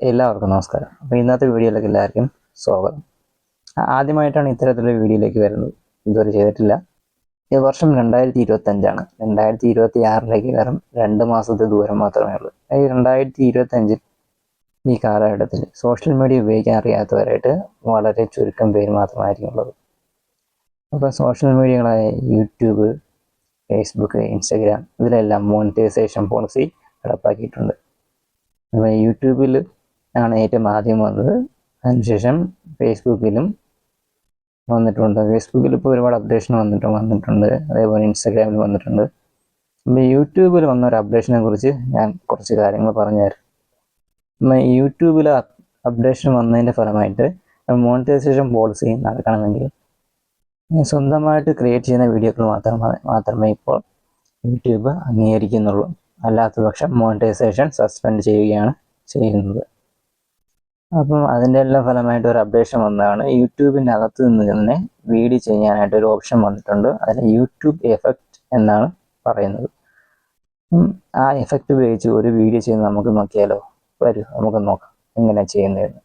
എല്ലാവർക്കും നമസ്കാരം. അപ്പോൾ ഇന്നത്തെ വീഡിയോയിലേക്ക് എല്ലാവർക്കും സ്വാഗതം. ആദ്യമായിട്ടാണ് ഇത്തരത്തിലുള്ള വീഡിയോയിലേക്ക് വരുന്നത്. ഇതുവരെ ചെയ്തിട്ടില്ല. ഈ വർഷം രണ്ടായിരത്തി ഇരുപത്തി അഞ്ചാണ് രണ്ടായിരത്തി ഇരുപത്തി ആറിലേക്ക് വെറും രണ്ട് മാസത്തെ ദൂരം മാത്രമേ ഉള്ളൂ. ഈ രണ്ടായിരത്തി ഇരുപത്തി അഞ്ചിൽ ഈ കാലഘട്ടത്തിൽ സോഷ്യൽ മീഡിയ ഉപയോഗിക്കാൻ അറിയാത്തവരായിട്ട് വളരെ ചുരുക്കം പേര് മാത്രമായിരിക്കും ഉള്ളത്. അപ്പോൾ സോഷ്യൽ മീഡിയകളായ യൂട്യൂബ് ഫേസ്ബുക്ക് ഇൻസ്റ്റഗ്രാം ഇതിലെല്ലാം മോണിറ്റൈസേഷൻ പോളിസി നടപ്പാക്കിയിട്ടുണ്ട്. അപ്പോൾ യൂട്യൂബിൽ ആണ് ഏറ്റവും ആദ്യം വന്നത്. അതിനുശേഷം ഫേസ്ബുക്കിലും വന്നിട്ടുണ്ട്. ഫേസ്ബുക്കിൽ ഇപ്പോൾ ഒരുപാട് അപ്ഡേഷൻ വന്നിട്ട് വന്നിട്ടുണ്ട്. അതേപോലെ ഇൻസ്റ്റാഗ്രാമിൽ വന്നിട്ടുണ്ട്. അപ്പോൾ യൂട്യൂബിൽ വന്ന ഒരു അപ്ഡേഷനെ കുറിച്ച് ഞാൻ കുറച്ച് കാര്യങ്ങൾ പറഞ്ഞുതരാം. അപ്പം യൂട്യൂബിൽ അപ്ഡേഷൻ വന്നതിന്റെ ഫലമായിട്ട് മോണിറ്റൈസേഷൻ പോളിസി നടക്കണമെങ്കിൽ സ്വന്തമായിട്ട് ക്രിയേറ്റ് ചെയ്യുന്ന വീഡിയോകൾ മാത്രമേ മാത്രമേ ഇപ്പോൾ യൂട്യൂബ് അംഗീകരിക്കുന്നുള്ളൂ. അല്ലാത്ത പക്ഷം മോണിറ്റൈസേഷൻ സസ്പെൻഡ് ചെയ്യുകയാണ് ചെയ്യുന്നത്. അപ്പം അതിന്റെ എല്ലാം ഫലമായിട്ട് ഒരു അപ്ഡേഷൻ വന്നതാണ്. യൂട്യൂബിന്റെ അകത്ത് നിന്ന് തന്നെ വീഡിയോ ചെയ്യാനായിട്ട് ഒരു ഓപ്ഷൻ വന്നിട്ടുണ്ട്. അതിന് യൂട്യൂബ് എഫക്റ്റ് എന്നാണ് പറയുന്നത്. ആ എഫക്റ്റ് ഉപയോഗിച്ച് ഒരു വീഡിയോ ചെയ്ത് നമുക്ക് നോക്കിയാലോ? വരൂ നമുക്ക് നോക്കാം. എങ്ങനെയാണ് ചെയ്യുന്നതെന്ന്.